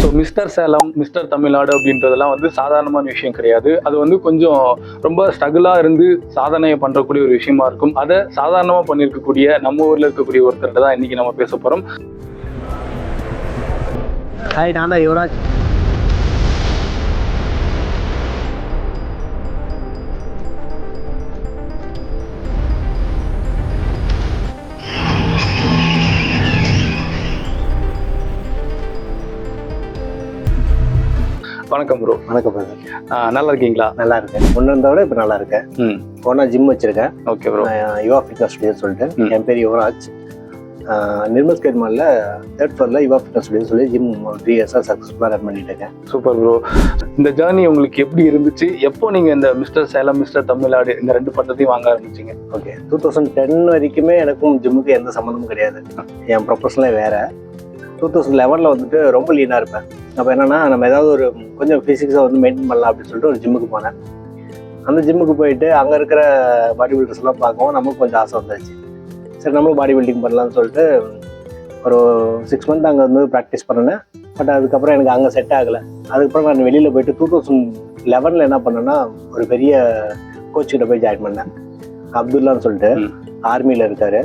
So mister Salem mister Tamil Nadu அப்படின்றதெல்லாம் வந்து சாதாரணமான விஷயம் கிடையாது. அது வந்து கொஞ்சம் ரொம்ப ஸ்ட்ரகிளாக இருந்து சாதனையை பண்ணுறக்கூடிய ஒரு விஷயமா இருக்கும். அதை சாதாரணமாக பண்ணியிருக்கக்கூடிய நம்ம ஊரில் இருக்கக்கூடிய ஒருத்தர்கிட்ட தான் இன்னைக்கு நம்ம பேச போகிறோம் ஹாய் நான் தான் யுவராஜ். வணக்கம் ப்ரோ வணக்கம் பிரதர் நல்லா இருக்கீங்களா? நல்லா இருக்கேன். முன்ன இருந்த விட இப்போ நல்லா இருக்கேன். ம். போனால் ஜிம் வச்சிருக்கேன். Okay bro Yuva fitness studio சொல்லிட்டு. என் பேர் யுவராஜ். நிர்மல் ஸ்கேட் மாலில் தேர்ட் ஃப்ளோரில் யுவா ஃபிட்னஸ் ஸ்டுடியோ சொல்லி ஜிம் த்ரீ இயர்ஸாக சக்ஸஸ்ஃபுல்லாக ரன் பண்ணிட்டு இருக்கேன். சூப்பர் ப்ரோ இந்த ஜேர்னி உங்களுக்கு எப்படி இருந்துச்சு? எப்போ நீங்கள் இந்த மிஸ்டர் சேலம் மிஸ்டர் தமிழ்நாடு இந்த ரெண்டு பட்டத்தையும் வாங்க ஆரம்பிச்சீங்க? ஓகே டூ தௌசண்ட் டென் வரைக்குமே எனக்கும் ஜிம்முக்கு எந்த சம்மந்தமும் கிடையாது. என் ப்ரொஃபஷனலே வேறு. டூ தௌசண்ட் லெவனில் வந்துட்டு ரொம்ப லீனாக இருப்பேன். அப்போ என்னன்னா நம்ம ஏதாவது ஒரு கொஞ்சம் ஃபிசிக்ஸை வந்து மெயின்டைன் பண்ணலாம் அப்படின்னு சொல்லிட்டு ஒரு ஜிம்முக்கு போனேன். அந்த ஜிம்முக்கு போயிட்டு அங்கே இருக்கிற பாடி பில்டர்ஸ் எல்லாம் பார்க்கவும் நமக்கு கொஞ்சம் ஆசை வந்துருச்சு சரி நம்மளும் பாடி பில்டிங் பண்ணலாம்னு சொல்லிட்டு ஒரு சிக்ஸ் மந்த் அங்கே வந்து ப்ராக்டிஸ் பண்ணினேன். பட் அதுக்கப்புறம் எனக்கு அங்கே செட் ஆகலை. அதுக்கப்புறம் நான் வெளியில் போயிட்டு டூ தௌசண்ட் லெவனில் என்ன பண்ணேன்னா ஒரு பெரிய கோச் கிட்ட போய் ஜாயின் பண்ணேன். அப்துல்லான்னு சொல்லிட்டு. ஆர்மியில் இருக்காரு.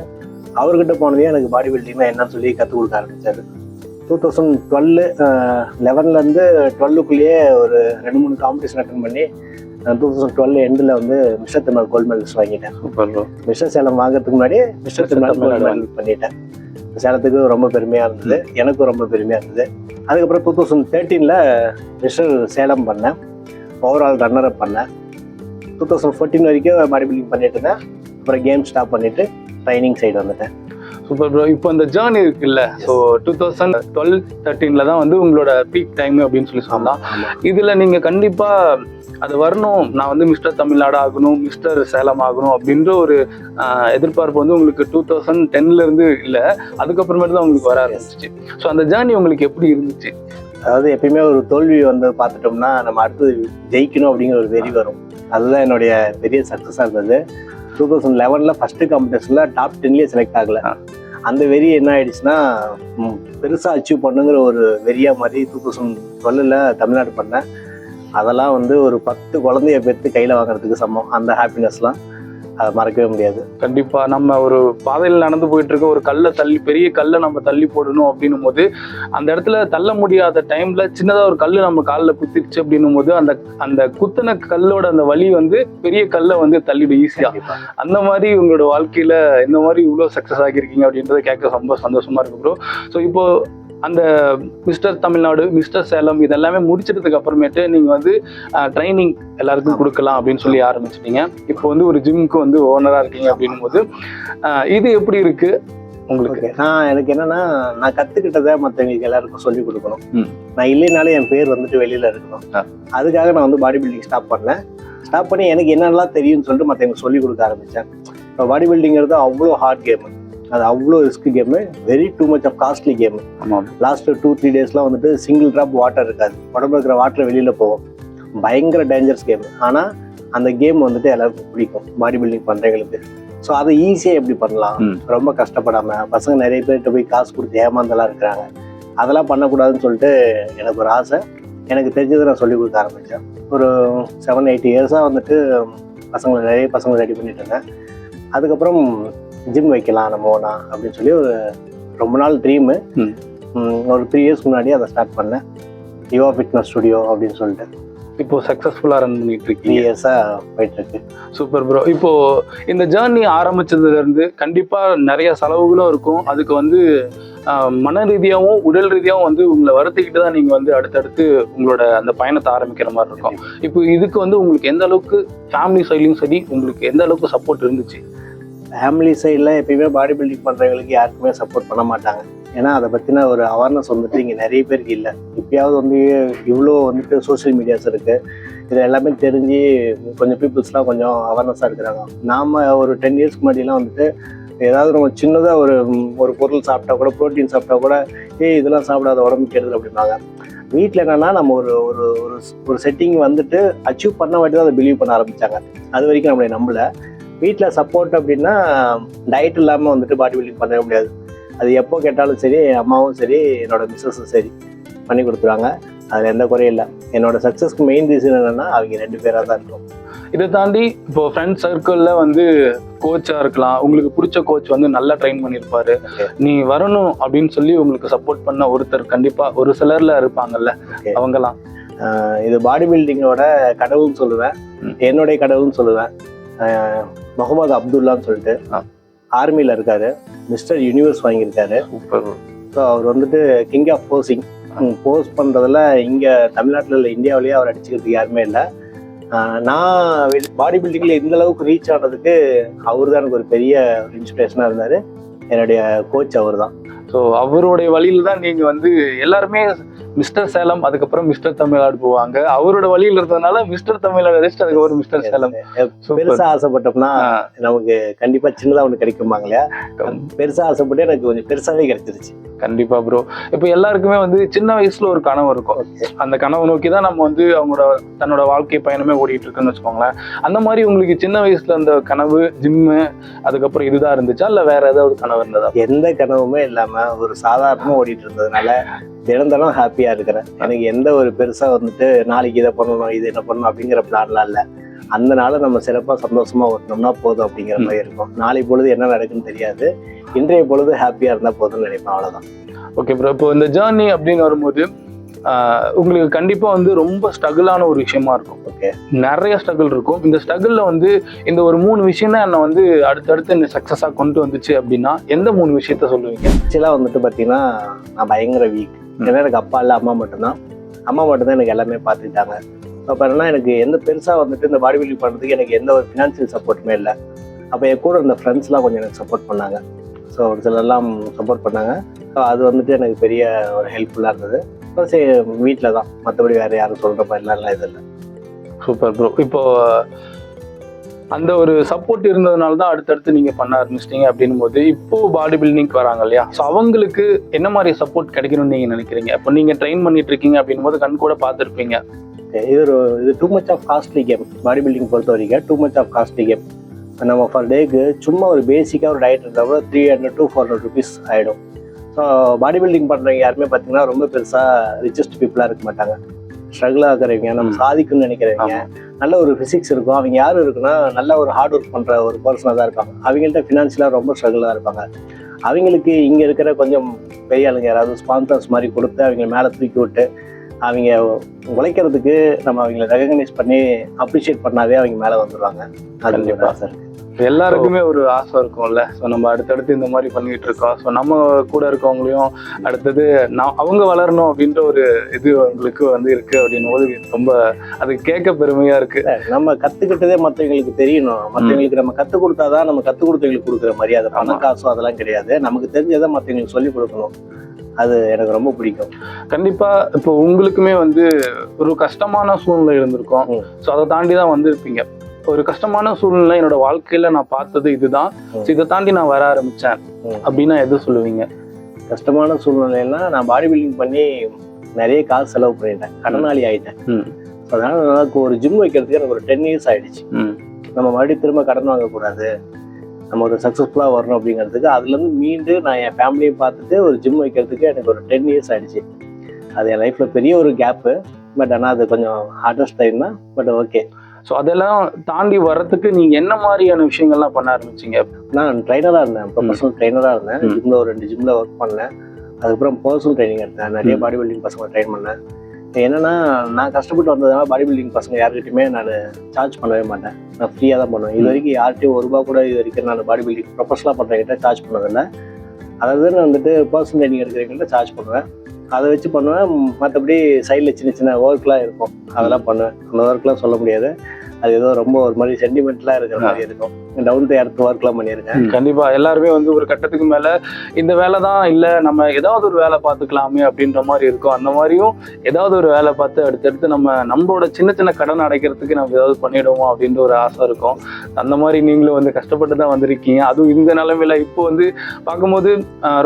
அவர்கிட்ட போனதே எனக்கு பாடி பில்டிங்னா என்னன்னு சொல்லி கற்றுக் கொடுக்க ஆரம்பிச்சாரு. டூ தௌசண்ட் டுவெல்லு லெவன்லேருந்து டுவெல்லுக்குள்ளேயே ஒரு ரெண்டு மூணு காம்படிஷன் அட்டன் பண்ணி டூ தௌசண்ட் டுவெல் எண்டில் வந்து மிஸ்டர் தமிழ் கோல்டு மெடல்ஸ் வாங்கிட்டேன். மிஸ்டர் சேலம் வாங்குறதுக்கு முன்னாடி மிஸ்டர் தமிழ் கோல்டு மெடல் பண்ணிட்டேன். சேலத்துக்கு ரொம்ப பெருமையாக இருந்தது. எனக்கும் ரொம்ப பெருமையாக இருந்தது. அதுக்கப்புறம் டூ தௌசண்ட் தேர்ட்டீனில் மிஸ்டர் சேலம் பண்ணேன். ஓவரால் ரன்னர் அப் பண்ணேன். டூ தௌசண்ட் ஃபோர்டீன் வரைக்கும் பாடி பில்டிங் பண்ணிட்டு இருந்தேன். அப்புறம் கேம் ஸ்டாப் பண்ணிட்டு ட்ரைனிங் சைடு வந்துட்டேன். சூப்பர் ப்ரோ இப்போ இந்த ஜேர்னி இருக்குல்ல ஸோ டூ தௌசண்ட் டுவெல் தேர்ட்டீனில் தான் வந்து உங்களோட பீக் டைம் அப்படின்னு சொல்லி சொல்லலாம் இதில் நீங்கள் கண்டிப்பாக அது வரணும். நான் வந்து மிஸ்டர் தமிழ்நாடு ஆகணும் மிஸ்டர் சேலம் ஆகணும் அப்படின்ற ஒரு எதிர்பார்ப்பு வந்து உங்களுக்கு டூ தௌசண்ட் டென்லேருந்து இல்லை அதுக்கப்புறமேட்டு தான் உங்களுக்கு வர ஆரம்பிச்சிச்சு. ஸோ அந்த ஜேர்னி உங்களுக்கு எப்படி இருந்துச்சு? அதாவது எப்பயுமே ஒரு தோல்வி வந்து பார்த்துட்டோம்னா நம்ம அடுத்தது ஜெயிக்கணும் அப்படிங்கிற ஒரு வெறி வரும். அதுதான் என்னுடைய பெரிய சக்ஸஸாக இருந்தது. டூ தௌசண்ட் லெவனில் ஃபஸ்ட்டு காம்படிஷனில் டாப் டென்லேயே செலக்ட் ஆகலை. அந்த வெறி என்ன ஆயிடுச்சுன்னா பெருசாக அச்சீவ் பண்ணுங்கிற ஒரு வெறியா மாதிரி டூ தௌசண்ட் டுவெல்லில் தமிழ்நாடு பண்ணேன். அதெல்லாம் வந்து ஒரு பத்து குழந்தைய பெற்று கையில் வாங்குறதுக்கு சமம். அந்த ஹாப்பினஸ்லாம் அதை மறக்கவே முடியாது. கண்டிப்பா. நம்ம ஒரு பாதையில் நடந்து போயிட்டு இருக்க ஒரு கல்லை தள்ளி பெரிய கல்லை நம்ம தள்ளி போடணும் அப்படின்னும் போது அந்த இடத்துல தள்ள முடியாத டைம்ல சின்னதா ஒரு கல்லு நம்ம காலில் குத்திருச்சு அப்படின்னும் போது அந்த அந்த குத்தின கல்லோட அந்த வலி வந்து பெரிய கல்லை வந்து தள்ளிடும் ஈஸியா. கண்டிப்பா. அந்த மாதிரி உங்களோட வாழ்க்கையில இந்த மாதிரி இவ்வளோ சக்ஸஸ் ஆகியிருக்கீங்க அப்படின்றத கேட்க ரொம்ப சந்தோஷமா இருக்கு ப்ரோ ஸோ இப்போ அந்த மிஸ்டர் தமிழ்நாடு மிஸ்டர் சேலம் இதெல்லாமே முடிச்சிட்டதுக்கு அப்புறமேட்டு நீங்க வந்து ட்ரைனிங் எல்லாருக்கும் கொடுக்கலாம் அப்படின்னு சொல்லி ஆரம்பிச்சிட்டீங்க. இப்போ வந்து ஒரு ஜிம்க்கு வந்து ஓனரா இருக்கீங்க அப்படின்னும் போது இது எப்படி இருக்கு உங்களுக்கு? நான் எனக்கு என்னன்னா நான் கத்துக்கிட்டதை மற்றவங்களுக்கு எல்லாருக்கும் சொல்லி கொடுக்கணும். நான் இல்லைனாலும் என் பேர் வந்துட்டு வெளியில இருக்கணும். அதுக்காக நான் வந்து பாடி பில்டிங் ஸ்டாப் பண்ணேன். ஸ்டாப் பண்ணி எனக்கு என்னென்னலாம் தெரியும்னு சொல்லிட்டு மற்றவங்களுக்கு சொல்லி கொடுக்க ஆரம்பித்தேன் இப்போ பாடி பில்டிங்கிறது அவ்வளோ ஹார்ட் கேமு அது அவ்வளோ risk game very too much of costly game ஆமா. லாஸ்ட் டூ த்ரீ டேஸ்லாம் வந்துட்டு சிங்கிள் ட்ராப் வாட்டர் இருக்காது. உடம்புல இருக்கிற வாட்டர் வெளியில் போகும். பயங்கர டேஞ்சரஸ் கேம் ஆனால் அந்த கேம் வந்துட்டு எல்லாருக்கும் பிடிக்கும். பாடி பில்டிங் பண்ணுறவங்களுக்கு ஸோ அதை ஈஸியாக எப்படி பண்ணலாம். ரொம்ப கஷ்டப்படாமல் பசங்க நிறைய பேர்கிட்ட போய் காசு கொடுத்து ஏமாந்தெல்லாம் இருக்கிறாங்க. அதெல்லாம் பண்ணக்கூடாதுன்னு சொல்லிட்டு எனக்கு ஒரு ஆசை. எனக்கு தெரிஞ்சதை நான் சொல்லி கொடுக்க ஆரம்பித்தேன் ஒரு செவன் எயிட் இயர்ஸாக வந்துட்டு பசங்களை நிறைய பசங்களை ரெடி பண்ணிட்டு இருந்தேன். அதுக்கப்புறம் ஜிம் வைக்கலாம் நம்ம ஓனா அப்படின்னு சொல்லி ஒரு ரொம்ப நாள் ட்ரீமு. ஒரு த்ரீ இயர்ஸ் முன்னாடி அதை ஸ்டார்ட் பண்ணேன். யுவா ஃபிட்னஸ் ஸ்டுடியோ அப்படின்னு சொல்லிட்டு. இப்போ சக்சஸ்ஃபுல்லா ரன் பண்ணிட்டு த்ரீ இருக்கீங்க இயர்ஸாக போயிட்டு இருக்கு. சூப்பர் ப்ரோ இப்போ இந்த ஜேர்னி ஆரம்பிச்சதுல இருந்து கண்டிப்பா நிறைய செலவுகளும் இருக்கும். அதுக்கு வந்து மன ரீதியாகவும் உடல் ரீதியாகவும் வந்து உங்களை வருத்திக்கிட்டு தான் நீங்க வந்து அடுத்தடுத்து உங்களோட அந்த பயணத்தை ஆரம்பிக்கிற மாதிரி இருக்கும். இப்போ இதுக்கு வந்து உங்களுக்கு எந்த அளவுக்கு ஃபேமிலி சைட்லையும் சரி உங்களுக்கு எந்த அளவுக்கு சப்போர்ட் இருந்துச்சு? ஃபேமிலி சைடில் எப்பயுமே பாடி பில்டிங் பண்ணுறவங்களுக்கு யாருக்குமே சப்போர்ட் பண்ண மாட்டாங்க. ஏன்னா அதை பற்றின ஒரு அவேர்னஸ் வந்துட்டு இங்கே நிறைய பேருக்கு இல்லை. இப்பயாவது வந்து இவ்வளோ வந்துட்டு சோஷியல் மீடியாஸ் இருக்குது இது எல்லாமே தெரிஞ்சு கொஞ்சம் பீப்புள்ஸ்லாம் கொஞ்சம் அவேர்னஸாக இருக்கிறாங்க. நாம் ஒரு டென் இயர்ஸ்க்கு முன்னாடிலாம் வந்துட்டு ஏதாவது நம்ம சின்னதாக ஒரு ஒரு பொருள் சாப்பிட்டா கூட ப்ரோட்டீன் சாப்பிட்டா கூட ஏய் இதெல்லாம் சாப்பிடாத உடம்பு கெடுதல் அப்படிம்பாங்க. வீட்டில் என்னென்னா நம்ம ஒரு ஒரு ஒரு ஒரு செட்டிங் வந்துட்டு அச்சீவ் பண்ண வாட்டி தான் அதை பிலீவ் பண்ண ஆரம்பித்தாங்க அது வரைக்கும் நம்மளை நம்பலை. வீட்டில் சப்போர்ட் அப்படின்னா டயட் இல்லாமல் வந்துட்டு பாடி பில்டிங் பண்ணவே முடியாது. அது எப்போ கேட்டாலும் சரி அம்மாவும் சரி என்னோட மிஸ்ஸஸும் சரி பண்ணி கொடுத்துருவாங்க. அதில் எந்த குறையும் இல்லை. என்னோட சக்ஸஸ்க்கு மெயின் ரீசன் என்னன்னா அவங்க ரெண்டு பேராக தான் இருக்கும் இதை தாண்டி இப்போ ஃப்ரெண்ட் சர்க்கிளில் வந்து கோச்சா இருக்கலாம். உங்களுக்கு பிடிச்ச கோச் வந்து நல்லா ட்ரெயின் பண்ணியிருப்பாரு. நீ வரணும் அப்படின்னு சொல்லி உங்களுக்கு சப்போர்ட் பண்ண ஒருத்தர் கண்டிப்பா ஒரு சிலர்ல இருப்பாங்கல்ல. அவங்கலாம். இது பாடி பில்டிங்கோட கடவுள்னு சொல்லுவேன். என்னுடைய கடவுள்னு சொல்லுவேன். முகமது அப்துல்லான்னு சொல்லிட்டு. ஆர்மியில் இருக்காரு. மிஸ்டர் யூனிவர்ஸ் வாங்கியிருக்காரு. ஸோ அவர் வந்துட்டு கிங் ஆஃப் போஸிங் போஸ் பண்ணுறதுல இங்கே தமிழ்நாட்டில் இல்லை இந்தியாவிலேயே அவர் அடிச்சுக்கிறதுக்கு யாருமே இல்லை. நான் பாடி பில்டிங்கில் இந்த அளவுக்கு ரீச் ஆனதுக்கு அவர் தான் எனக்கு ஒரு பெரிய இன்ஸ்பிரேஷனாக இருந்தார். என்னுடைய கோச் அவர் தான் ஸோ அவருடைய வழியில தான் நீங்க வந்து எல்லாருமே மிஸ்டர் சேலம் அதுக்கப்புறம் மிஸ்டர் தமிழ்நாடு போவாங்க. அவரோட வழியில இருந்ததுனால மிஸ்டர் தமிழ்நாடு அடிச்சுட்டு அதுக்கப்புறம் மிஸ்டர் சேலம். பெருசா ஆசைப்பட்டோம்னா நமக்கு கண்டிப்பா சின்னதா ஒண்ணு கிடைக்குமாங்க இல்லையா? பெருசா ஆசைப்பட்டு எனக்கு கொஞ்சம் பெருசாவே கிடைச்சிருச்சு. கண்டிப்பா ப்ரோ இப்போ எல்லாருக்குமே வந்து சின்ன வயசுல ஒரு கனவு இருக்கும். அந்த கனவு நோக்கி தான் நம்ம வந்து அவங்களோட தன்னோட வாழ்க்கை பயணமே ஓடிட்டு இருக்குன்னு வச்சுக்கோங்களேன். அந்த மாதிரி உங்களுக்கு சின்ன வயசுல அந்த கனவு ஜிம்மு அதுக்கப்புறம் இதுதான் இருந்துச்சா? இல்ல வேற ஏதாவது கனவு இருந்ததா? எந்த கனவுமே இல்லாம ஒரு சாதாரணமா ஓடிட்டு இருந்ததுனால தினம் தினம் ஹாப்பியா இருக்கிறேன். எனக்கு எந்த ஒரு பெருசா வந்துட்டு நாளைக்கு இதை பண்ணணும் இது என்ன பண்ணணும் அப்படிங்கிற பிளான்லாம் இல்ல. அந்த நாளை நம்ம சிறப்பா சந்தோஷமா ஓட்டணும்னா போதும் அப்படிங்கிற மாதிரி இருக்கும். நாளை பொழுது என்ன நடக்குன்னு தெரியாது. இன்றைய பொழுது ஹாப்பியா இருந்தா போதும்னு நினைப்பேன் அவ்வளவுதான். ஓகே ப்ரோ இப்போ இந்த ஜேர்னி அப்படின்னு வரும்போது உங்களுக்கு கண்டிப்பா வந்து ரொம்ப ஸ்ட்ரகிளான ஒரு விஷயமா இருக்கும். ஓகே நிறைய ஸ்ட்ரகிள் இருக்கும். இந்த ஸ்ட்ரகிள்ல வந்து இந்த ஒரு மூணு விஷயம் தான் என்னை வந்து அடுத்தடுத்து இந்த சக்சஸா கொண்டு வந்துச்சு அப்படின்னா எந்த மூணு விஷயத்த சொல்லுவீங்க? ஆக்சுவலாக வந்துட்டு பார்த்தீங்கன்னா நான் பயங்கர வீக் ஏன்னா எனக்கு அப்பா இல்லை அம்மா மட்டும்தான். அம்மா மட்டும்தான் எனக்கு எல்லாமே பார்த்துக்கிட்டாங்க. அப்போ என்னன்னா எனக்கு எந்த பெருசாக வந்துட்டு இந்த பாடி பில்டிங் பண்ணுறதுக்கு எனக்கு எந்த ஒரு ஃபினான்ஷியல் சப்போர்ட்டுமே இல்லை. அப்போ என் கூட இருந்த ஃப்ரெண்ட்ஸ்லாம் கொஞ்சம் எனக்கு சப்போர்ட் பண்ணாங்க. ஸோ ஒரு சிலர்லாம் சப்போர்ட் பண்ணாங்க. ஸோ அது வந்துட்டு எனக்கு பெரிய ஒரு ஹெல்ப்ஃபுல்லாக இருந்தது. ப்ளஸ் சரி வீட்டில் தான் மற்றபடி வேறு யாரும் சொல்கிற மாதிரிலாம் இல்லை இல்லை. சூப்பர் ப்ரோ இப்போ அந்த ஒரு சப்போர்ட் இருந்ததுனால தான் அடுத்தடுத்து நீங்க பண்ண ஆரம்பிச்சிட்டீங்க அப்படின்னும் போது இப்போ பாடி பில்டிங்க்கு வராங்க இல்லையா? ஸோ அவங்களுக்கு என்ன மாதிரி சப்போர்ட் கிடைக்கணும்னு நீங்க நினைக்கிறீங்க? இப்போ நீங்க ட்ரெயின் பண்ணிட்டு இருக்கீங்க அப்படின்னும் போது கண் கூட பார்த்துருப்பீங்க. இது ஒரு இது too much of costly game body building பொறுத்த வரைக்கும் too much of costly game நம்ம ஃபர் டேக்கு சும்மா ஒரு பேசிக்காக ஒரு டயட் இருந்தால் கூட three hundred to four hundred rupees ஆகிடும் ஸோ பாடி பில்டிங் பண்ணுறவங்க யாருமே பார்த்தீங்கன்னா ரொம்ப பெருசாக ரிச்சஸ்ட் பீப்புளாக இருக்க மாட்டாங்க. ஸ்ட்ரகிள் ஆகிறவங்க நம்ம ம். சாதிக்கணும்னு நினைக்கிறவங்க. நல்ல ஒரு ஃபிசிக்ஸ் இருக்கும். அவங்க யாரும் இருக்குன்னா நல்ல ஒரு ஹார்ட் ஒர்க் பண்ணுற ஒரு பர்சனாக தான் இருப்பாங்க. அவங்கள்ட்ட ஃபினான்ஷியலாக ரொம்ப ஸ்ட்ரகிளாக இருப்பாங்க. அவங்களுக்கு இங்கே இருக்கிற கொஞ்சம் பெரிய ஆளுங்க யாராவது ஸ்பான்சர்ஸ் மாதிரி கொடுத்து அவங்க மேலே தூக்கி விட்டு அவங்க உழைக்கிறதுக்கு நம்ம அவங்கள ரெகக்னைஸ் பண்ணி அப்ரிஷியேட் பண்ணாவே அவங்க மேலே வந்துடுவாங்க அது கண்டிப்பா. எல்லாருக்குமே ஒரு ஆசை இருக்கும்ல. ஸோ நம்ம அடுத்தடுத்து இந்த மாதிரி பண்ணிட்டு இருக்கோம். ஸோ நம்ம கூட இருக்கவங்களையும் அடுத்தது நான் அவங்க வளரணும் அப்படின்ற ஒரு இது உங்களுக்கு வந்து இருக்கு அப்படின்னும் போது ரொம்ப அது கேட்க பெருமையா இருக்கு. நம்ம கத்துக்கிட்டதே மற்றவங்களுக்கு தெரியணும். மற்றவங்களுக்கு நம்ம கற்றுக் கொடுத்தாதான் நம்ம கற்றுக் கொடுத்தவங்களுக்கு கொடுக்குற மரியாதை. பணம் காசோ அதெல்லாம் கிடையாது. நமக்கு தெரிஞ்சதை மற்றவங்களுக்கு சொல்லி கொடுக்கணும். அது எனக்கு ரொம்ப பிடிக்கும். கண்டிப்பா இப்போ உங்களுக்குமே வந்து ஒரு கஷ்டமான சூழ்நிலை இருந்திருக்கும். ஸோ அதை தாண்டி தான் வந்திருப்பீங்க. ஒரு கஷ்டமான சூழ்நிலை என்னோட வாழ்க்கையில நான் பார்த்தது இதுதான். இதை தாண்டி நான் வர ஆரம்பிச்சேன். அப்படின்னா எது சொல்லுவீங்க? கஷ்டமான சூழ்நிலைன்னா நான் பாடி பில்டிங் பண்ணி நிறைய காசு செலவு பண்ணிட்டேன். கடனாளி ஆயிட்டேன். அதனால எனக்கு ஒரு ஜிம் வைக்கிறதுக்கு எனக்கு ஒரு டென் இயர்ஸ் ஆயிடுச்சு. நம்ம மறுபடியும் திரும்ப கடன் வாங்கக்கூடாது. நம்ம ஒரு சக்ஸஸ்ஃபுல்லாக வரணும் அப்படிங்கிறதுக்கு அதுலேருந்து மீண்டு நான் என் ஃபேமிலியை பார்த்துட்டு ஒரு ஜிம் வைக்கிறதுக்கு எனக்கு ஒரு டென் இயர்ஸ் ஆயிடுச்சு. அது என் லைஃப்பில் பெரிய ஒரு கேப்பு பட் ஆனால் அது கொஞ்சம் ஹார்டஸ்ட் டைம் தான். பட் ஓகே ஸோ அதெல்லாம் தாண்டி வர்றதுக்கு நீங்க என்ன மாதிரியான விஷயங்கள்லாம் பண்ண ஆரம்பிச்சீங்க? நான் ட்ரைனராக இருந்தேன். ப்ரொஃபஷனல் ட்ரைனராக இருந்தேன். ஜிம்மில் ஒரு ரெண்டு ஜிம்மில் ஒர்க் பண்ணேன். அதுக்கப்புறம் பர்சனல் ட்ரைனிங் எடுத்தேன். நிறைய. பாடி பில்டிங் பசங்க ட்ரைன் பண்ணேன். என்னன்னா நான் கஷ்டப்பட்டு வந்ததுனால பாடி பில்டிங் பசங்க யார்கிட்டயுமே நான் சார்ஜ் பண்ணவே மாட்டேன். நான் ஃப்ரீயாக தான் பண்ணுவேன். இது. வரைக்கும் யார்கிட்டயும் ஒரு ரூபா கூட இது வரைக்கும் நான் பாடி பில்டிங் ப்ரொஃபஷனலாக பண்ணுறவங்கிட்ட சார்ஜ் பண்ணதில்லை. அதாவது நான் வந்துட்டு பர்சனல் ட்ரைனிங் எடுக்கிறவங்கள்ட்ட சார்ஜ் பண்ணுவேன். அதை வச்சு பண்ணுவேன். மற்றபடி சைடில் சின்ன சின்ன ஒர்க்லாம் இருக்கும். அதெல்லாம் பண்ணுவேன். அந்த ஒர்க்லாம் சொல்ல முடியாது. அது ஏதோ ரொம்ப ஒரு மாதிரி சென்டிமெண்ட்லாம் இருக்கிற மாதிரி இருக்கும். டவுன் டு எர்த் ஒர்க்லாம் பண்ணியிருக்கேன். கண்டிப்பா. எல்லாருமே வந்து ஒரு கட்டத்துக்கு மேல இந்த வேலை தான் இல்ல நம்ம ஏதாவது ஒரு வேலை பார்த்துக்கலாமே அப்படின்ற மாதிரி இருக்கும். அந்த மாதிரியும் ஏதாவது ஒரு வேலை பார்த்து அடுத்தடுத்து நம்ம நம்மளோட சின்ன சின்ன கடன் அடைக்கிறதுக்கு நம்ம ஏதாவது பண்ணிடுவோம் அப்படின்ற ஒரு ஆசை இருக்கும். அந்த மாதிரி நீங்களும் வந்து கஷ்டப்பட்டு தான் வந்திருக்கீங்க. அதுவும் இந்த நிலைமையில இப்போ வந்து பார்க்கும்போது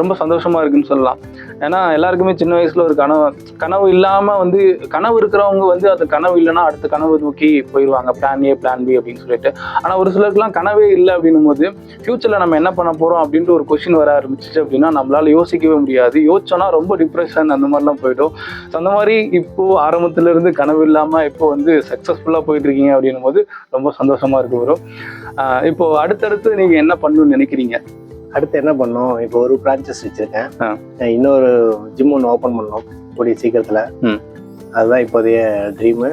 ரொம்ப சந்தோஷமா இருக்குன்னு சொல்லலாம். ஏன்னா எல்லாருக்குமே சின்ன வயசுல ஒரு கனவு கனவு இல்லாம வந்து கனவு இருக்கிறவங்க வந்து அது கனவு இல்லைன்னா அடுத்த கனவு நோக்கி போயிடுவாங்க பிளான் ஏ பிளான் பி அப்படின்னு சொல்லிட்டு. ஆனா ஒரு சிலருக்குலாம் கனவு இல்லை அப்படின்னும் போது ஃபியூச்சர்ல நம்ம என்ன பண்ண போறோம் அப்படின்ட்டு ஒரு கொஸ்டின் வர ஆரம்பிச்சிச்சு அப்படின்னா நம்மளால யோசிக்கவே முடியாது. யோசிச்சோன்னா ரொம்ப டிப்ரெஷன் அந்த மாதிரிலாம் போயிடும். ஸோ அந்த மாதிரி இப்போ ஆரம்பத்துல இருந்து கனவு இல்லாம இப்போ வந்து சக்சஸ்ஃபுல்லா போயிட்டு இருக்கீங்க அப்படின்னும் போது ரொம்ப சந்தோஷமா இருக்கு ப்ரோ இப்போ அடுத்தடுத்து நீங்க என்ன பண்ணணும்னு நினைக்கிறீங்க? அடுத்து என்ன பண்ணோம் இப்போ ஒரு பிரான்ச்சஸ் வச்சிருக்கேன். இன்னொரு ஜிம் ஒன்று ஓப்பன் பண்ணோம் கூடிய சீக்கிரத்தில். அதுதான் இப்போதைய ட்ரீமு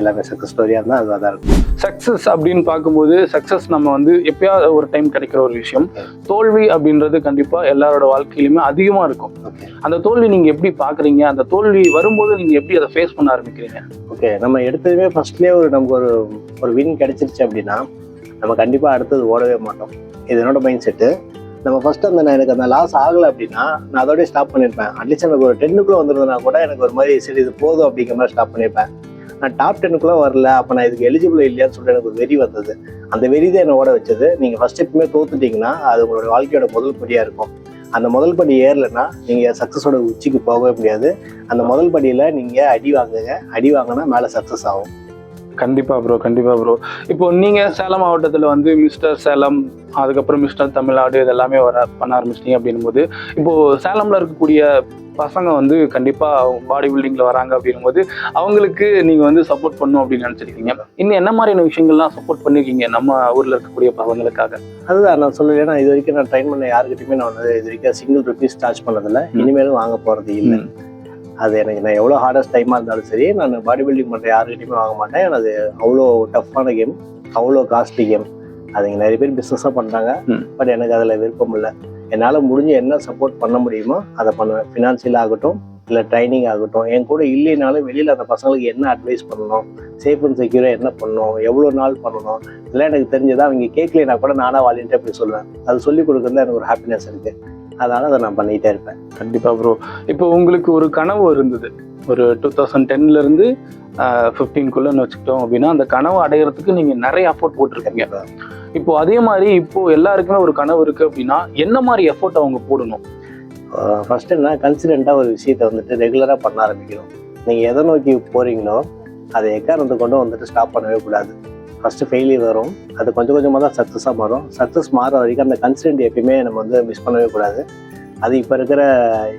எல்லாமே சக்ஸஸ் ஸ்டோரியாக இருந்தால் அதுவாக தான் இருக்கும். சக்ஸஸ் அப்படின்னு பார்க்கும்போது சக்ஸஸ் நம்ம வந்து எப்பயாவது ஒரு டைம் கிடைக்கிற ஒரு விஷயம். தோல்வி அப்படின்றது கண்டிப்பா எல்லாரோட வாழ்க்கையிலுமே அதிகமா இருக்கும். அந்த தோல்வி நீங்க எப்படி பாக்குறீங்க அந்த தோல்வி வரும்போது நீங்க எப்படி அதை ஃபேஸ் பண்ண ஆரம்பிக்கிறீங்க? ஓகே நம்ம எடுத்ததுமே ஃபர்ஸ்ட்லேயே ஒரு நமக்கு ஒரு ஒரு வின் கிடைச்சிருச்சு அப்படின்னா நம்ம கண்டிப்பாக அடுத்தது ஓடவே மாட்டோம். இது என்னோட மைண்ட் செட்டு நம்ம ஃபர்ஸ்ட் அந்த நான் எனக்கு அந்த லாஸ் ஆகலை அப்படின்னா நான் அதோடய ஸ்டாப் பண்ணியிருப்பேன். அட்லீஸ்ட் எனக்கு ஒரு டென்னுக்குள்ளே வந்திருந்தனா கூட எனக்கு ஒரு மாதிரி சரி இது போதும் அப்படிங்கிற மாதிரி ஸ்டாப் பண்ணியிருப்பேன். நான் டாப் டென்னுக்குள்ளே வரல அப்போ நான் இதுக்கு எலிஜிபிள் இல்லையான்னு சொல்லிட்டு எனக்கு ஒரு வெறி வந்தது. அந்த வெறி தான் என்னை ஓட வச்சது. நீங்கள் ஃபர்ஸ்ட் எப்பவுமே தோத்துட்டிங்கன்னா அது உங்களோட வாழ்க்கையோட முதல் படியாக இருக்கும். அந்த முதல் படி ஏறலைன்னா நீங்கள் சக்ஸஸோட உச்சிக்கு போகவே முடியாது. அந்த முதல் படியில் நீங்கள் அடி வாங்குங்க. அடி வாங்கினா மேலே சக்ஸஸ் ஆகும். கண்டிப்பாக ப்ரோ கண்டிப்பாக ப்ரோ இப்போ நீங்கள் சேலம் மாவட்டத்தில் வந்து மிஸ்டர் சேலம் அதுக்கப்புறம் மிஸ்டர் தமிழ்நாடு இதெல்லாமே வர பண்ண ஆரம்பிச்சிட்டீங்க அப்படின்னும் போது இப்போது சேலமில் இருக்கக்கூடிய பசங்க வந்து கண்டிப்பா பாடி பில்டிங்ல வராங்க அப்படின்னும் போது அவங்களுக்கு நீங்க வந்து சப்போர்ட் பண்ணும் அப்படின்னு நினைச்சிருக்கீங்க. இன்னும் என்ன மாதிரியான விஷயங்கள்லாம் சப்போர்ட் பண்ணிருக்கீங்க நம்ம ஊர்ல இருக்கக்கூடிய பசங்களுக்காக? அதுதான் நான் சொல்லுவேன் நான் இது வரைக்கும் நான் ட்ரைன் பண்ண யாருக்கிட்டையுமே நான் வந்து இது வரைக்கும் சிங்கிள் ருபீஸ் சார்ஜ் பண்ணதில்ல. இனிமேலும் வாங்க போகிறது இல்லை. அது எனக்கு நான் எவ்வளோ ஹார்டஸ்ட் டைமாக இருந்தாலும் சரி நான் பாடி பில்டிங் பண்ணுற யாருக்கிட்டையுமே வாங்க மாட்டேன். அது அவ்வளோ டஃப்பான கேம் அவ்வளோ காஸ்ட்லி கேம் அது இங்கே நிறைய பேர் பிஸ்னஸாக பண்ணுறாங்க. பட் எனக்கு அதில் விருப்பம் இல்லை. என்னால் முடிஞ்ச என்ன சப்போர்ட் பண்ண முடியுமோ அதை பண்ணுவேன் ஃபினான்ஷியல் ஆகட்டும் இல்லை ட்ரைனிங் ஆகட்டும் என் கூட இல்லைனாலும் வெளியில் அந்த பசங்களுக்கு என்ன அட்வைஸ் பண்ணணும் சேஃப் அண்ட் செக்யூராக என்ன பண்ணணும் எவ்வளோ நாள் பண்ணணும் இதெல்லாம் எனக்கு தெரிஞ்சதா அவங்க கேட்கலைனா கூட நானாக வாலின்ட்டு அப்படி சொல்லுவேன். அது சொல்லிக் கொடுக்குறது எனக்கு ஒரு ஹாப்பினஸ் இருக்குது அதனால் அதை நான் பண்ணிகிட்டே இருப்பேன். கண்டிப்பா ப்ரோ இப்போ உங்களுக்கு ஒரு கனவு இருந்தது. ஒரு டூ தௌசண்ட் டென்ல இருந்து ஃபிஃப்டீன்குள்ளன்னு வச்சுக்கிட்டோம் அப்படின்னா அந்த கனவு அடையிறதுக்கு நீங்க நிறைய எஃபோர்ட் போட்டிருக்கீங்க. இப்போ அதே மாதிரி இப்போ எல்லாருக்குமே ஒரு கனவு இருக்கு அப்படின்னா என்ன மாதிரி எஃபோர்ட் அவங்க போடணும்? ஃபர்ஸ்ட் என்ன கன்சிடென்ட்டாக ஒரு விஷயத்தை வந்துட்டு ரெகுலராக பண்ண ஆரம்பிக்கணும். நீங்கள் எதை நோக்கி போகிறீங்களோ அதை எக்காரணத்தை கொண்டு வந்துட்டு ஸ்டாப் பண்ணவே கூடாது. ஃபஸ்ட்டு ஃபெயிலியர் வரும். அது கொஞ்சம் கொஞ்சமாக தான் சக்ஸஸாக மாறும். சக்ஸஸ் மாற வரைக்கும் அந்த கன்சிடென்ட் எப்பயுமே நம்ம வந்து மிஸ் பண்ணவே கூடாது. அது இப்போ இருக்கிற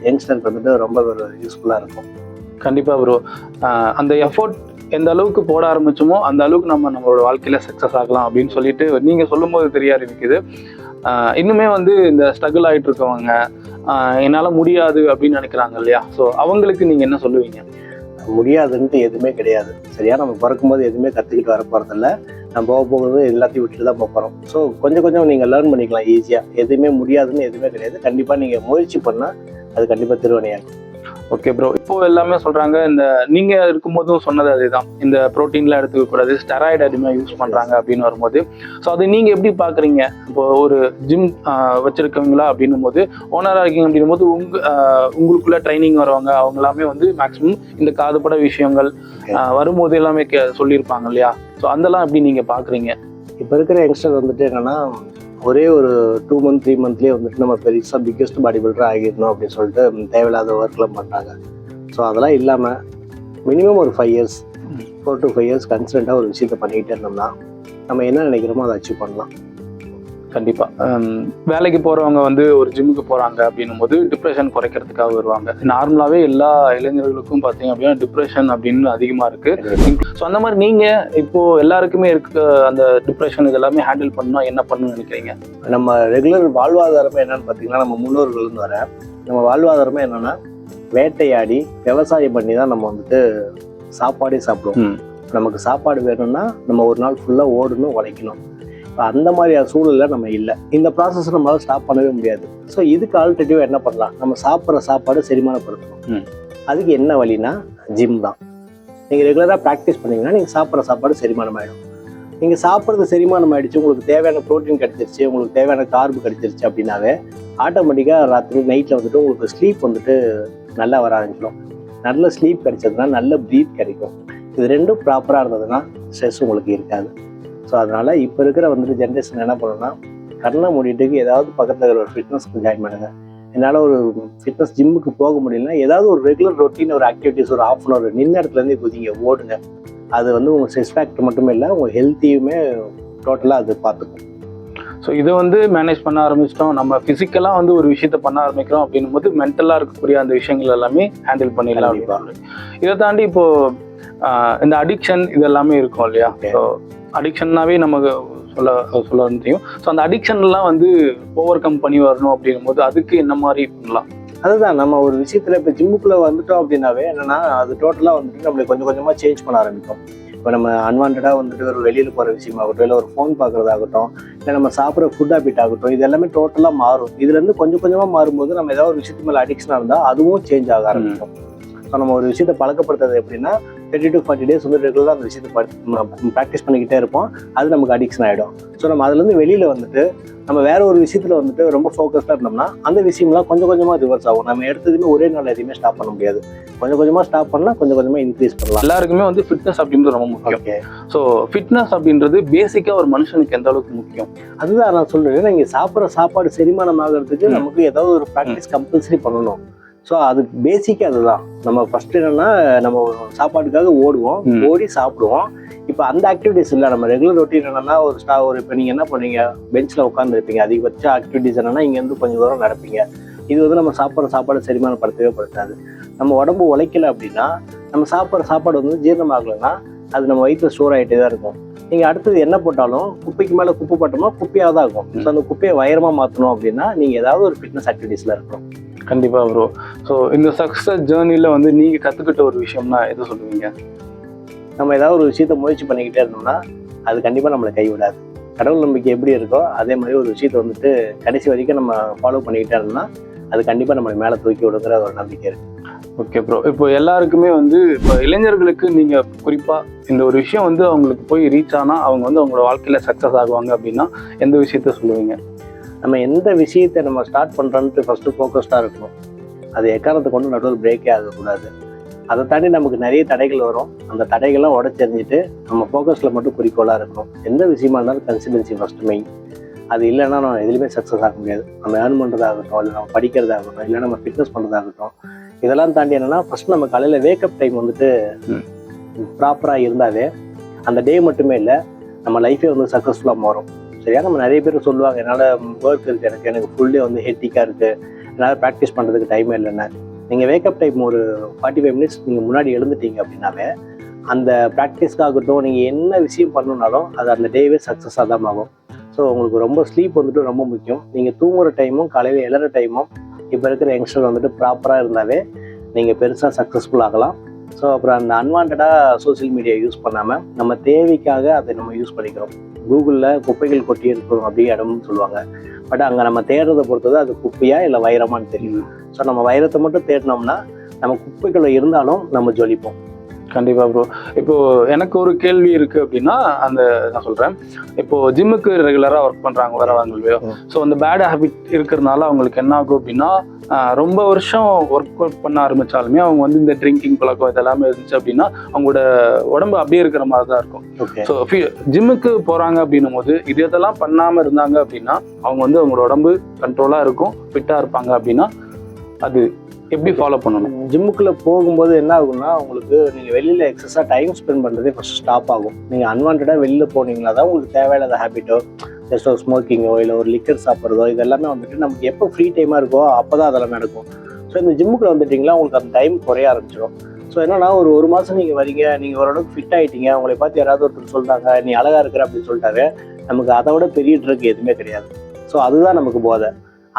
யங்ஸ்டர்ஸ் வந்துட்டு ரொம்ப ஒரு யூஸ்ஃபுல்லாக இருக்கும். கண்டிப்பா ப்ரோ அந்த எஃபோர்ட் எந்த அளவுக்கு போட ஆரம்பிச்சோமோ அந்த அளவுக்கு நம்ம நம்மளோட வாழ்க்கையில சக்ஸஸ் ஆகலாம் அப்படின்னு சொல்லிட்டு நீங்க சொல்லும் போது தெரிய ஆரம்பிக்குது இன்னுமே வந்து இந்த ஸ்ட்ரகிள் ஆகிட்டு இருக்கவங்க என்னால் முடியாது அப்படின்னு நினைக்கிறாங்க இல்லையா? ஸோ அவங்களுக்கு நீங்கள் என்ன சொல்லுவீங்க? முடியாதுன்ட்டு எதுவுமே கிடையாது. சரியா? நம்ம பிறக்கும்போது எதுவுமே கற்றுக்கிட்டு வர போகிறதில்ல நம்ம போக போகிறது எல்லாத்தையும் விட்டுட்டு தான் போக போகிறோம் ஸோ கொஞ்சம் கொஞ்சம் நீங்கள் லேர்ன் பண்ணிக்கலாம் ஈஸியாக எதுவுமே முடியாதுன்னு எதுவுமே கிடையாது. கண்டிப்பாக நீங்கள் முயற்சி பண்ணால் அது கண்டிப்பாக திருவணையாகும் ஓகே ப்ரோ இப்போ எல்லாமே சொல்றாங்க இந்த நீங்க இருக்கும்போதும் சொன்னது அதுதான். இந்த ப்ரோட்டீன்லாம் எடுத்துக்க கூடாது ஸ்டெராய்டு அதிகமாக யூஸ் பண்றாங்க அப்படின்னு வரும்போது. ஸோ அது நீங்க எப்படி பாக்குறீங்க? இப்போ ஒரு ஜிம் வச்சிருக்கவங்களா அப்படின்னும் போது ஓனரா இருக்கீங்க அப்படின்னும் போது உங்க உங்களுக்குள்ள ட்ரைனிங் வரவங்க அவங்க எல்லாமே வந்து மேக்ஸிமம் இந்த காதுபட விஷயங்கள் வரும்போது எல்லாமே சொல்லியிருப்பாங்க இல்லையா? ஸோ அதெல்லாம் எப்படி நீங்க பாக்குறீங்க? இப்போ இருக்கிற யங்ஸ்டர் வந்துட்டு என்னன்னா ஒரே ஒரு டூ மந்த் த்ரீ மந்த்லேயே வந்துட்டு நம்ம பெருசாக பிக்கெஸ்ட் பாடி பில்டர் ஆகிடணும் அப்படின்னு சொல்லிட்டு தேவையில்லாத ஒர்க்லாம் பண்ணுறாங்க ஸோ அதெல்லாம் இல்லாமல் மினிமம் ஒரு five years four to five years கன்சிடண்ட்டாக ஒரு விஷயத்தை பண்ணிக்கிட்டே இருந்தோம்னா நம்ம என்ன நினைக்கிறோமோ அதை அச்சீவ் பண்ணலாம். கண்டிப்பா. ஹம், வேலைக்கு போறவங்க வந்து ஒரு ஜிம்முக்கு போறாங்க அப்படின்னும் போது டிப்ரெஷன் குறைக்கிறதுக்காக வருவாங்க. நார்மலாவே எல்லா இளைஞர்களுக்கும் பார்த்தீங்க அப்படின்னா டிப்ரெஷன் அப்படின்னு அதிகமா இருக்கு. ஸோ அந்த மாதிரி நீங்க இப்போ எல்லாருக்குமே இருக்க அந்த டிப்ரெஷன் இதெல்லாமே ஹேண்டில் பண்ணா என்ன பண்ணணும்னு நினைக்கிறீங்க? நம்ம ரெகுலர் வாழ்வாதாரமே என்னன்னு பார்த்தீங்கன்னா நம்ம முன்னோர்கள்னு வர நம்ம வாழ்வாதாரமே என்னன்னா வேட்டையாடி விவசாயம் பண்ணி தான் நம்ம வந்துட்டு சாப்பாடே சாப்பிடுவோம். நமக்கு சாப்பாடு வேணும்னா நம்ம ஒரு நாள் ஃபுல்லாக ஓடணும் உழைக்கணும். அந்த மாதிரியான சூழல்ல நம்ம இல்லை. இந்த ப்ராசஸ் நம்மளால ஸ்டாப் பண்ணவே முடியாது. ஸோ இதுக்கு ஆல்டர்னேட்டிவ் என்ன பண்ணலாம்? நம்ம சாப்பிட்ற சாப்பாடு செரிமானப்படுத்தணும். அதுக்கு என்ன வழினா ஜிம் தான். நீங்கள் ரெகுலராக ப்ராக்டிஸ் பண்ணீங்கன்னா நீங்கள் சாப்பிட்ற சாப்பாடு செரிமானம் ஆகிடும் நீங்கள் சாப்பிட்றது செரிமானம் ஆயிடுச்சு உங்களுக்கு தேவையான ப்ரோட்டீன் கிடைச்சிருச்சு உங்களுக்கு தேவையான கார்பு கிடைச்சிருச்சு அப்படின்னாவே ஆட்டோமேட்டிக்காக ராத்திரி நைட்டில் வந்துட்டு உங்களுக்கு ஸ்லீப் வந்துட்டு நல்லா வர ஆரம்பிச்சிடும். நல்ல ஸ்லீப் கிடைச்சதுன்னா நல்ல ப்ரீத் கிடைக்கும். இது ரெண்டும் ப்ராப்பராக இருந்ததுன்னா ஸ்ட்ரெஸ் உங்களுக்கு இருக்காது. ஸோ அதனால் இப்போ இருக்கிற வந்துட்டு ஜென்ரேஷன் என்ன பண்ணணும்னா கண்ணை மூடிட்டுக்கு ஏதாவது பக்கத்தில் ஒரு ஃபிட்னஸ்க்கு ஜாயின் பண்ணுங்க. என்னால் ஒரு ஃபிட்னஸ் ஜிம்முக்கு போக முடியலன்னா ஏதாவது ஒரு ரெகுலர் ரொட்டீன் ஒரு ஆக்டிவிட்டிஸ் ஒரு ஆஃப் அன் அவர் நின்ன இடத்துலேருந்தே குதிங்க ஓடுங்க. அது வந்து உங்கள் ஃபேக்டர் மட்டுமே இல்லை உங்கள் ஹெல்த்தையுமே டோட்டலாக அது பார்த்துக்கும் ஸோ இதை வந்து மேனேஜ் பண்ண ஆரம்பிச்சிட்டோம். நம்ம ஃபிசிக்கலாக வந்து ஒரு விஷயத்த பண்ண ஆரம்பிக்கிறோம் அப்படின்னும் போது மென்டலாக இருக்கக்கூடிய அந்த விஷயங்கள் எல்லாமே ஹேண்டில் பண்ணிடலாம். இதை தாண்டி இப்போ ஆஹ், இந்த அடிக்ஷன் இது எல்லாமே இருக்கும் இல்லையா. ஸோ அடிக்ஷன்னாவே நமக்கு சொல்ல சொல்ல தெரியும் ஸோ அந்த அடிக்ஷன்லாம் வந்து ஓவர் கம் பண்ணி வரணும் அப்படின்னும் போது அதுக்கு என்ன மாதிரி பண்ணலாம்? அதுதான் நம்ம ஒரு விஷயத்துல இப்போ ஜிம்முக்குள்ள வந்துட்டோம் அப்படின்னாவே என்னன்னா அது டோட்டலாக வந்துட்டு நம்மளை கொஞ்சம் கொஞ்சமாக சேஞ்ச் பண்ண ஆரம்பிக்கும். இப்போ நம்ம அன்வான்டாக வந்துட்டு ஒரு வெளியில் போகிற விஷயமாகட்டும் இல்லை ஒரு ஃபோன் பார்க்குறதாகட்டும் இல்லை நம்ம சாப்பிட்ற ஃபுட் ஹாபிட் ஆகட்டும் இது எல்லாமே டோட்டலாக மாறும். இதுலேருந்து கொஞ்சம் கொஞ்சமாக மாறும்போது நம்ம ஏதாவது ஒரு விஷயத்து மேலே அடிக்ஷனாக இருந்தால் அதுவும் சேஞ்ச் ஆக ஆரம்பிக்கும். ஸோ நம்ம ஒரு விஷயத்தை பழக்கப்படுத்துறது எப்படின்னா தேர்ட்டி டு ஃபார்ட்டி டேஸ் வந்து ரெகுலராக அந்த விஷயத்தை ப்ராக்டிஸ் பண்ணிக்கிட்டே இருப்போம். அது நமக்கு அடிக்ஷன் ஆகிடும் ஸோ நம்ம அதுலேருந்து வெளியில் வந்துட்டு நம்ம வேற ஒரு விஷயத்துல வந்துட்டு ரொம்ப ஃபோக்கஸ்டாக இருந்தோம்னா அந்த விஷயம்லாம் கொஞ்சம் கொஞ்சமாக ரிவர்ஸ் ஆகும். நம்ம எடுத்ததுமே ஒரே நாள் எதையுமே ஸ்டாப் பண்ண முடியாது. கொஞ்சம் கொஞ்சமாக ஸ்டாப் பண்ணலாம் கொஞ்சம் கொஞ்சமாக இன்க்ரீஸ் பண்ணலாம். எல்லாருக்குமே வந்து ஃபிட்னஸ் அப்படின்றது ரொம்ப முக்கியம். ஓகே ஸோ ஃபிட்னஸ் அப்படின்றது பேசிக்காக ஒரு மனுஷனுக்கு எந்த அளவுக்கு முக்கியம்? அதுதான் நான் சொல்றேன். நீங்க சாப்பிட்ற சாப்பாடு செரிமானம் ஆகிறதுக்கு. நமக்கு ஏதாவது ஒரு ப்ராக்டிஸ் கம்பல்சரி பண்ணணும். ஸோ அது பேசிக் அதுதான். நம்ம ஃபர்ஸ்ட் என்னன்னா நம்ம சாப்பாட்டுக்காக ஓடுவோம். ஓடி சாப்பிடுவோம். இப்போ அந்த ஆக்டிவிட்டிஸ் இல்லை. நம்ம ரெகுலர் ரொட்டீன் என்னன்னா ஒரு ஸ்டா ஒரு இப்போ நீங்கள் என்ன பண்ணுவீங்க பெஞ்சில் உட்காந்துருப்பீங்க அதிகபட்ச ஆக்டிவிட்டிஸ் என்னன்னா இங்கேருந்து கொஞ்சம் தூரம் நடப்பீங்க. இது வந்து நம்ம சாப்பிட்ற சாப்பாடு செரிமானப்படுத்தவே படுத்தாது. நம்ம உடம்பு உழைக்கல அப்படின்னா நம்ம சாப்பிட்ற சாப்பாடு வந்து ஜீரணமாகலைன்னா அது நம்ம வயிற்றுல ஸ்டோர் ஆகிட்டே தான் இருக்கும். நீங்கள் அடுத்தது என்ன போட்டாலும் குப்பைக்கு மேலே குப்பை போட்டோம்னா குப்பையாக தான் இருக்கும். ஸோ அந்த குப்பையை வயரமாக மாற்றணும் அப்படின்னா நீங்கள் ஏதாவது ஒரு ஃபிட்னஸ் ஆக்டிவிட்டீஸில் இருக்கணும். கண்டிப்பா ப்ரோ ஸோ இந்த சக்ஸஸ் ஜேர்னில வந்து நீங்க கத்துக்கிட்ட ஒரு விஷயம்னா எது சொல்லுவீங்க? நம்ம ஏதாவது ஒரு விஷயத்த முயற்சி பண்ணிக்கிட்டே இருந்தோம்னா அது கண்டிப்பாக நம்மளை கைவிடாது. கடவுள் நம்பிக்கை எப்படி இருக்கோ அதே மாதிரி ஒரு விஷயத்தை வந்துட்டு கடைசி வரைக்கும் நம்ம ஃபாலோ பண்ணிக்கிட்டே இருந்தோம்னா அது கண்டிப்பாக நம்மளை மேலே தூக்கி விடுங்கிற ஒரு நம்பிக்கை இருக்கு. ஓகே ப்ரோ இப்போ எல்லாருக்குமே வந்து இப்போ இளைஞர்களுக்கு நீங்க குறிப்பா இந்த ஒரு விஷயம் வந்து அவங்களுக்கு போய் ரீச் ஆனா அவங்க வந்து அவங்களோட வாழ்க்கையில சக்ஸஸ் ஆகுவாங்க அப்படின்னா எந்த விஷயத்த சொல்லுவீங்க? நம்ம எந்த விஷயத்தை நம்ம ஸ்டார்ட் பண்ணுறோன்ட்டு ஃபஸ்ட்டு ஃபோக்கஸ்டாக இருக்கணும். அது எக்காரணத்தை கொண்டு நடுவில் பிரேக்கே ஆகக்கூடாது. அதை தாண்டி நமக்கு நிறைய தடைகள் வரும். அந்த தடைகள்லாம் உடச்செறிஞ்சிட்டு நம்ம ஃபோக்கஸில் மட்டும் குறிக்கோளாக இருக்கணும். எந்த விஷயமா இருந்தாலும் கன்சிடென்சி ஃபஸ்ட்டு மெயின் அது இல்லைன்னா நம்ம எதுலையுமே சக்ஸஸ் ஆக முடியாது. நம்ம ஏர்ன் பண்ணுறதாகட்டும் இல்லை நம்ம படிக்கிறதாகட்டும் இல்லை நம்ம ஃபிட்னஸ் பண்ணுறதாகட்டும் இதெல்லாம் தாண்டி என்னன்னா ஃபர்ஸ்ட் நம்ம காலையில் வேக்கப் டைம் வந்துட்டு. ப்ராப்பராக இருந்தாவே அந்த டே மட்டுமே இல்லை நம்ம லைஃபே வந்து சக்ஸஸ்ஃபுல்லாக மாறும். சரியா? நம்ம நிறைய பேர் சொல்லுவாங்க என்னால் ஒர்க் இருக்குது எனக்கு எனக்கு ஃபுல்லே வந்து ஹெட்டிக்காக இருக்குது என்னால் ப்ராக்டிஸ் பண்ணுறதுக்கு டைமே இல்லைன்னு நீங்கள் வேக்கப் டைம் ஒரு ஃபார்ட்டி ஃபைவ் மினிட்ஸ் நீங்கள் முன்னாடி எழுந்துட்டீங்க அப்படின்னாவே அந்த ப்ராக்டிஸ்க்காகட்டும் நீங்கள் என்ன விஷயம் பண்ணணுனாலும் அது அந்த டேவே சக்ஸஸாக தான் ஆகும். ஸோ உங்களுக்கு ரொம்ப ஸ்லீப் வந்துட்டு ரொம்ப முக்கியம். நீங்கள் தூங்குற டைமும் காலையில் எழுற டைமும் இப்போ இருக்கிற யங்ஸ்டர் வந்துட்டு ப்ராப்பராக இருந்தாவே நீங்கள் பெருசாக சக்ஸஸ்ஃபுல் ஆகலாம். ஸோ அப்புறம் அந்த அன்வான்டாக சோஷியல் மீடியா யூஸ் பண்ணாமல் நம்ம தேவைக்காக அதை நம்ம யூஸ் பண்ணிக்கிறோம். கூகுளில் குப்பைகள் கொட்டி இருக்கும் அப்படியே இடம்னு சொல்லுவாங்க. பட் அங்கே நம்ம தேடுறதை பொறுத்தது அது குப்பையா இல்லை வைரமான்னு தெரியும். ஸோ நம்ம வைரத்தை மட்டும் தேடினோம்னா நம்ம குப்பைக்குள்ள இருந்தாலும் நம்ம ஜொலிப்போம். கண்டிப்பா ப்ரோ இப்போ எனக்கு ஒரு கேள்வி இருக்கு அப்படின்னா அந்த நான் சொல்றேன். இப்போ ஜிம்முக்கு ரெகுலரா ஒர்க் பண்றாங்க வரவங்க இல்லையோ. ஸோ அந்த பேட் ஹேபிட் இருக்கிறதுனால அவங்களுக்கு என்ன ஆகும் அப்படின்னா ரொம்ப வருஷம் ஒர்க் அவுட் பண்ண ஆரம்பிச்சாலுமே அவங்க வந்து இந்த ட்ரிங்கிங் பழக்கம் இதெல்லாமே இருந்துச்சு அப்படின்னா அவங்களோட உடம்பு அப்படியே இருக்கிற மாதிரி தான் இருக்கும். ஸோ ஜிம்முக்கு போறாங்க அப்படின்னும் போது இது இதெல்லாம் பண்ணாம இருந்தாங்க அப்படின்னா அவங்க வந்து அவங்களோட உடம்பு கண்ட்ரோலா இருக்கும் ஃபிட்டா இருப்பாங்க அப்படின்னா அது எப்படி ஃபாலோ பண்ணணும்? ஜிம்முக்குள்ள போகும்போது என்ன ஆகும்னா உங்களுக்கு நீங்கள் வெளியில் எக்ஸஸாக டைம் ஸ்பெண்ட் பண்ணுறதே ஃபர்ஸ்ட் ஸ்டாப் ஆகும். நீங்கள் அன்வான்டாக வெளியில் போனீங்களா தான் உங்களுக்கு தேவையில்லாத ஹேபிட்டோ ஜஸ்ட் ஒரு ஸ்மோக்கிங்கோ இல்லை ஒரு லிக்கர் சாப்பிட்றதோ இது எல்லாமே வந்துட்டு நமக்கு எப்போ ஃப்ரீ டைமாக இருக்கோ அப்போ தான் அதெல்லாம் நடக்கும். ஸோ இந்த ஜிம்முக்குள்ள வந்துட்டிங்களா உங்களுக்கு அந்த டைம் குறைய ஆரம்பிச்சிடும் ஸோ என்னன்னா ஒரு ஒரு மாதம் நீங்கள் வரீங்க நீங்கள் ஓரளவுக்கு ஃபிட் ஆகிட்டீங்க உங்களை பார்த்து யாராவது ஒருத்தர் சொல்கிறாங்க நீ அழகாக இருக்கிற அப்படின்னு சொல்லிட்டாரு நமக்கு அதை விட பெரிய ட்ரக் எதுவுமே கிடையாது. ஸோ அதுதான் நமக்கு போதை.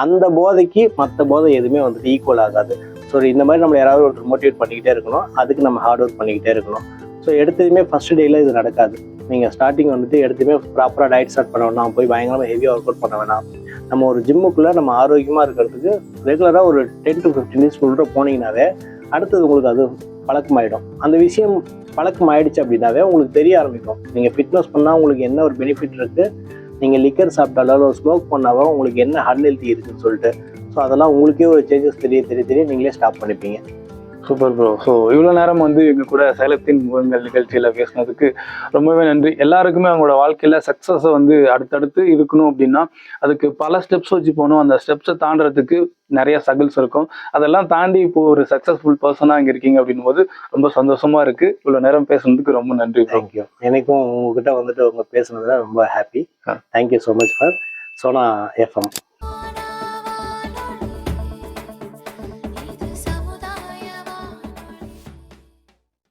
அந்த போதைக்கு மற்ற போதை எதுவுமே வந்துட்டு ஈக்குவல் ஆகாது. ஸோ இந்த மாதிரி நம்ம யாராவது ஒருத்தர் மோட்டிவேட் பண்ணிக்கிட்டே இருக்கணும். அதுக்கு நம்ம ஹார்ட் ஒர்க் பண்ணிக்கிட்டே இருக்கணும். ஸோ எடுத்ததுமே ஃபர்ஸ்ட் டேல இது நடக்காது. நீங்கள் ஸ்டார்டிங் வந்துட்டு எடுத்துமே ப்ராப்பராக டயட் ஸ்டார்ட் பண்ண வேணாம். போய் பயங்கரமாக ஹெவியாக ஒர்க் அவுட் பண்ண வேணாம். நம்ம ஒரு ஜிம்முக்குள்ளே நம்ம ஆரோக்கியமாக இருக்கிறதுக்கு ரெகுலராக ஒரு டென் டு ஃபிஃப்டின் டேஸ் உள்ள போனீங்கன்னாவே அடுத்தது உங்களுக்கு அது பழக்கமாயிடும். அந்த விஷயம் பழக்கம் ஆயிடுச்சு அப்படின்னாவே உங்களுக்கு தெரிய ஆரம்பிக்கும். நீங்கள் ஃபிட்னஸ் பண்ணால் உங்களுக்கு என்ன ஒரு பெனிஃபிட் இருக்குது நீங்கள் லிக்கர் சாப்பிட்டாலோ இல்லை ஸ்மோக் பண்ணாலோ உங்களுக்கு என்ன அன்ஹெல்த்தி இருக்குன்னு சொல்லிட்டு ஸோ அதெல்லாம் உங்களுக்கே ஒரு சேஞ்சஸ் தெரிய தெரிய தெரிய நீங்களே ஸ்டாப் பண்ணிப்பீங்க. சூப்பர் ப்ரோ ஸோ இவ்வளோ நேரம் வந்து எங்க கூட சேலத்தின் முகங்கள் நிகழ்ச்சியில் பேசினதுக்கு ரொம்பவே நன்றி. எல்லாருக்குமே அவங்களோட வாழ்க்கையில் சக்ஸஸை வந்து அடுத்தடுத்து இருக்கணும் அப்படின்னா அதுக்கு பல ஸ்டெப்ஸ் வச்சு போகணும். அந்த ஸ்டெப்ஸை தாண்டறதுக்கு நிறைய ஸ்ட்ரகிள்ஸ் இருக்கும். அதெல்லாம் தாண்டி இப்போ ஒரு சக்ஸஸ்ஃபுல் பர்சனாக இங்கே இருக்கீங்க அப்படின்னும் போது ரொம்ப சந்தோஷமா இருக்கு. இவ்வளோ நேரம் பேசுனதுக்கு ரொம்ப நன்றி தேங்க்யூ எனக்கும் உங்ககிட்ட வந்துட்டு உங்க பேசுனதுல ரொம்ப happy. Thank you so much for Sona FM